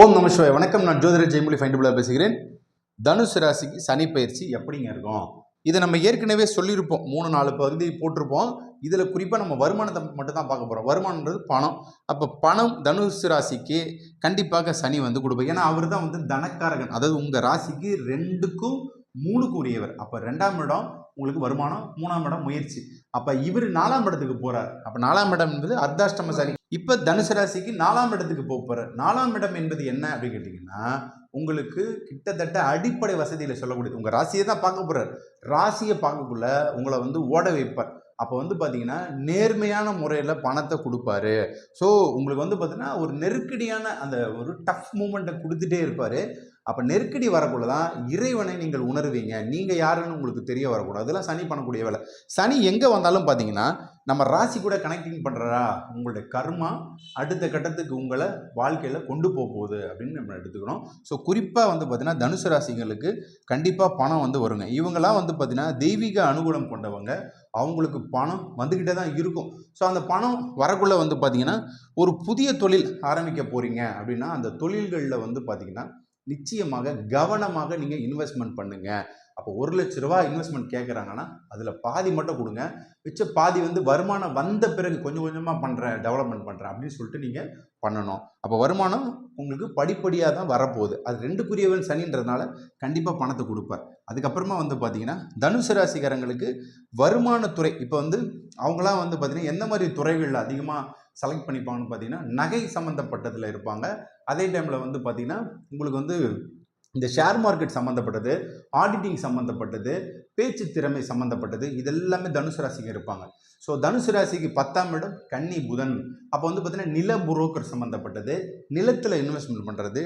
ஓம் நமஸ்வாய் வணக்கம் நான் ஜோதிர ஜெயமொழி ஃபைண்டபுளாக பேசுகிறேன். தனுசு ராசிக்கு சனி பயிற்சி எப்படிங்க இருக்கும்? இதை நம்ம ஏற்கனவே சொல்லியிருப்போம். மூணு நாலு பகுதி போட்டிருப்போம். இதில் குறிப்பாக நம்ம வருமானத்தை மட்டும் தான் பார்க்க போகிறோம் வருமானன்றது பணம். அப்போ பணம் தனுசு ராசிக்கு கண்டிப்பாக சனி வந்து கொடுப்போம் ஏன்னா அவர் தான் வந்து தனக்காரகன். அதாவது உங்கள் ராசிக்கு ரெண்டுக்கும் மூணுக்கு உரியவர். அப்போ ரெண்டாம் இடம் உங்களுக்கு வருமானம்? மூணாம் இடம் முயற்சி. அப்போ இவர் நாலாம் இடத்துக்கு போகிறார் அப்போ நாலாம் இடம் என்பது அர்த்தாஷ்டம சனி. இப்போ தனுசு ராசிக்கு நாலாம் இடத்துக்கு போக போகிறார் நாலாம் இடம் என்பது என்ன அப்படின்னு கேட்டிங்கன்னா உங்களுக்கு கிட்டத்தட்ட அடிப்படை வசதியில் சொல்லக்கூடியது உங்கள் ராசியை தான் பார்க்க போகிறார் ராசியை பார்க்கக்குள்ள உங்களை வந்து ஓட வைப்பார். அப்போ வந்து பார்த்தீங்கன்னா நேர்மையான முறையில் பணத்தை கொடுப்பாரு. ஸோ உங்களுக்கு வந்து பார்த்தீங்கன்னா ஒரு நெருக்கடியான அந்த ஒரு டஃப் மூமெண்ட்டை கொடுத்துட்டே இருப்பார். அப்போ நெருக்கடி வரக்குள்ள தான் இறைவனை நீங்கள் உணர்வீங்க. நீங்கள் யாருன்னு உங்களுக்கு தெரிய வரக்கூடாது. அதெல்லாம் சனி பண்ணக்கூடிய வேலை. சனி எங்கே வந்தாலும் பார்த்தீங்கன்னா நம்ம ராசி கூட கனெக்டிங் பண்ணுறா உங்களுடைய கர்மா அடுத்த கட்டத்துக்கு உங்களை வாழ்க்கையில் கொண்டு போக போகுது அப்படின்னு நம்ம எடுத்துக்கணும். ஸோ குறிப்பாக வந்து பார்த்தீங்கன்னா தனுசு ராசிங்களுக்கு கண்டிப்பாக பணம் வந்து வருங்க. இவங்கெல்லாம் வந்து பார்த்தீங்கன்னா தெய்வீக அனுகூலம் கொண்டவங்க. அவங்களுக்கு பணம் வந்துக்கிட்டே தான் இருக்கும். ஸோ அந்த பணம் வரக்குள்ளே வந்து பார்த்திங்கன்னா ஒரு புதிய தொழில் ஆரம்பிக்க போகிறீங்க அப்படின்னா அந்த தொழில்களில் வந்து பார்த்தீங்கன்னா நிச்சயமாக கவனமாக நீங்கள் இன்வெஸ்ட்மெண்ட் பண்ணுங்கள் அப்போ ஒரு லட்ச ரூபா இன்வெஸ்ட்மெண்ட் கேட்குறாங்கன்னா அதில் பாதி மட்டும் கொடுங்க. மிச்ச பாதி வந்து வருமானம் வந்த பிறகு கொஞ்சம் கொஞ்சமாக பண்ணுறேன் டெவலப்மெண்ட் பண்ணுறேன் அப்படின்னு சொல்லிட்டு நீங்கள் பண்ணணும். அப்போ வருமானம் உங்களுக்கு படிப்படியாக தான் வரப்போகுது. அது ரெண்டுக்குரியவன் சனின்றதுனால கண்டிப்பாக பணத்தை கொடுப்பார். அதுக்கப்புறமா வந்து பார்த்தீங்கன்னா தனுசு ராசிக்காரங்களுக்கு வருமானத்துறை இப்போ வந்து அவங்களாம் வந்து பார்த்திங்கன்னா எந்த மாதிரி துறைகளில் அதிகமாக செலக்ட் பண்ணிப்பாங்கன்னு பார்த்தீங்கன்னா நகை சம்மந்தப்பட்டதில் இருப்பாங்க. அதே டைமில் வந்து பார்த்திங்கன்னா உங்களுக்கு வந்து இந்த ஷேர் மார்க்கெட் சம்மந்தப்பட்டது ஆடிட்டிங் சம்மந்தப்பட்டது பேச்சு திறமை சம்மந்தப்பட்டது இதெல்லாமே தனுசு ராசிக்கு இருப்பாங்க. ஸோ தனுசு ராசிக்கு பத்தாம் இடம் கன்னி புதன். அப்போ வந்து பார்த்திங்கன்னா நில புரோக்கர் சம்மந்தப்பட்டது நிலத்தில் இன்வெஸ்ட்மெண்ட் பண்ணுறது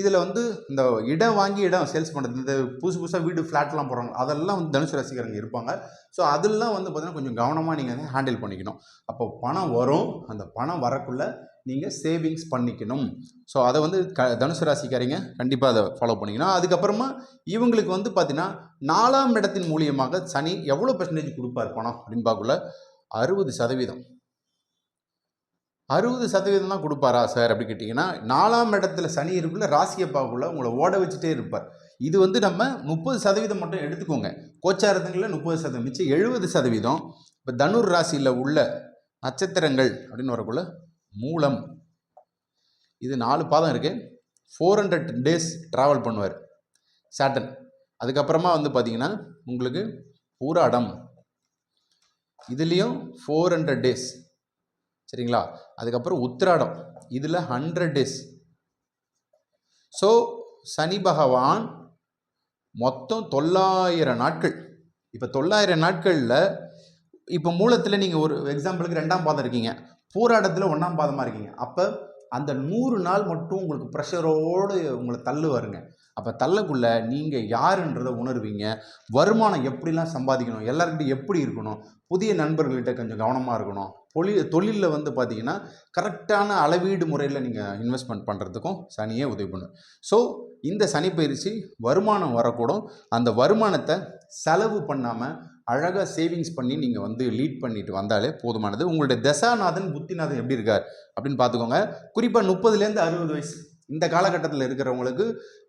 இதில் வந்து இந்த இடம் வாங்கி இடம் சேல்ஸ் பண்ணுறது இந்த புதுசு புதுசாக வீடு ஃப்ளாட்லாம் போகிறாங்க அதெல்லாம் வந்து தனுசு ராசிக்காரங்க இருப்பாங்க. ஸோ அதெல்லாம் வந்து பார்த்திங்கன்னா கொஞ்சம் கவனமாக நீங்கள் ஹேண்டில் பண்ணிக்கணும். அப்போ பணம் வரும் அந்த பணம் வரக்குள்ளே நீங்கள் சேவிங்ஸ் பண்ணிக்கணும். ஸோ அதை வந்து க தனுசு ராசிக்காரங்க கண்டிப்பாக அதை ஃபாலோ பண்ணிக்கணும். அதுக்கப்புறமா இவங்களுக்கு வந்து பார்த்தீங்கன்னா நாலாம் இடத்தின் மூலியமாக சனி எவ்வளோ பர்சன்டேஜ் கொடுப்பார் பணம் அப்படின்னு பார்க்கல அறுபது சதவீதம். அறுபது சதவீதம் தான் கொடுப்பாரா சார் அப்படி கேட்டிங்கன்னா நாலாம் இடத்துல சனி இருக்குள்ள ராசியை பார்க்கக்குள்ள உங்களை ஓட வச்சுட்டே இருப்பார். இது வந்து நம்ம முப்பது சதவீதம் மட்டும் எடுத்துக்கோங்க. கோச்சாரத்துங்களில் முப்பது சதவீதம் மிச்சம் எழுபது சதவீதம். இப்போ தனுர் ராசியில் உள்ள நட்சத்திரங்கள் அப்படின்னு வரக்குள்ள மூலம். இது நாலு பாதம் இருக்குது ஃபோர் ஹண்ட்ரட் டேஸ் ட்ராவல் பண்ணுவார். சேட்டன் அதுக்கப்புறமா வந்து பார்த்தீங்கன்னா உங்களுக்கு பூராடம். இதுலேயும் ஃபோர் ஹண்ட்ரட் டேஸ் சரிங்களா? அதுக்கப்புறம் உத்திராடம். இதில் ஹண்ட்ரட் டேஸ் ஸோ சனி பகவான் மொத்தம் தொள்ளாயிரம் நாட்கள். இப்போ தொள்ளாயிரம் நாட்களில் இப்போ மூலத்தில் நீங்கள் ஒரு எக்ஸாம்பிளுக்கு ரெண்டாம் பாதம் இருக்கீங்க. போராட்டத்தில் ஒன்றாம் பாதமாக இருக்கீங்க. அப்போ அந்த நூறு நாள் மட்டும் உங்களுக்கு ப்ரெஷரோடு உங்களை தள்ளுவாருங்க. அப்போ தள்ளக்குள்ள நீங்கள் யாருன்றதை உணர்வீங்க. வருமானம் எப்படிலாம் சம்பாதிக்கணும்? எல்லாருக்கிட்டையும் எப்படி இருக்கணும்? புதிய நண்பர்கள்கிட்ட கொஞ்சம் கவனமாக இருக்கணும். தொழில் தொழிலில் வந்து பார்த்தீங்கன்னா கரெக்டான அளவீடு முறையில் நீங்கள் இன்வெஸ்ட்மெண்ட் பண்ணுறதுக்கும் சனியே உதவி பண்ணும். ஸோ இந்த சனி பயிற்சி வருமானம் வரக்கூடும். அந்த வருமானத்தை செலவு பண்ணாமல் அழகாக சேவிங்ஸ் பண்ணி நீங்கள் வந்து லீட் பண்ணிட்டு வந்தாலே போதுமானது. உங்களுடைய தசாநாதன் புத்திநாதன் எப்படி இருக்கார் அப்படின்னு பார்த்துக்கோங்க. குறிப்பாக முப்பதுலேருந்து அறுபது வயசு. இந்த காலகட்டத்தில் இருக்கிறவங்களுக்கு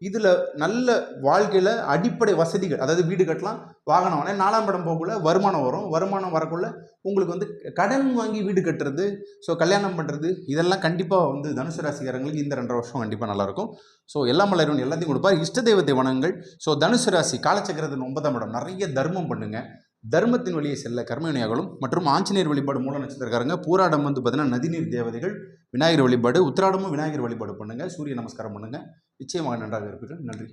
இதில் நல்ல வாழ்க்கையில் அடிப்படை வசதிகள் அதாவது வீடு கட்டலாம் வாகனம் வாங்க நாலாம் படம் போகக்குள்ள வருமானம் வரும். வருமானம் வரக்குள்ள உங்களுக்கு வந்து கடன் வாங்கி வீடு கட்டுறது ஸோ கல்யாணம் பண்ணுறது இதெல்லாம் கண்டிப்பாக வந்து தனுசு ராசிக்காரங்களுக்கு இந்த ரெண்டரை வருஷம் கண்டிப்பாக நல்லாயிருக்கும். ஸோ எல்லா மலரும் எல்லாத்தையும் கொடுப்பார். இஷ்ட தெய்வத்தை வனங்கள் ஸோ தனுசு ராசி காலச்சக்கரத்தின் ஒன்பதாம் இடம். நிறைய தர்மம் பண்ணுங்கள் தர்மத்தின் வழியை செல்ல கர்மவினையாகலும் மற்றும் ஆஞ்சநேயர் வழிபாடு மூல நட்சத்திரக்காரங்க பூராடம் வந்து பார்த்தீங்கன்னா நதிநீர் தேவதைகள் விநாயகர் வழிபாடு உத்திராடமும் விநாயகர் வழிபாடு பண்ணுங்கள் சூரிய நமஸ்காரம் பண்ணுங்கள் நிச்சயமாக நன்றாக இருப்பீர்கள். நன்றி.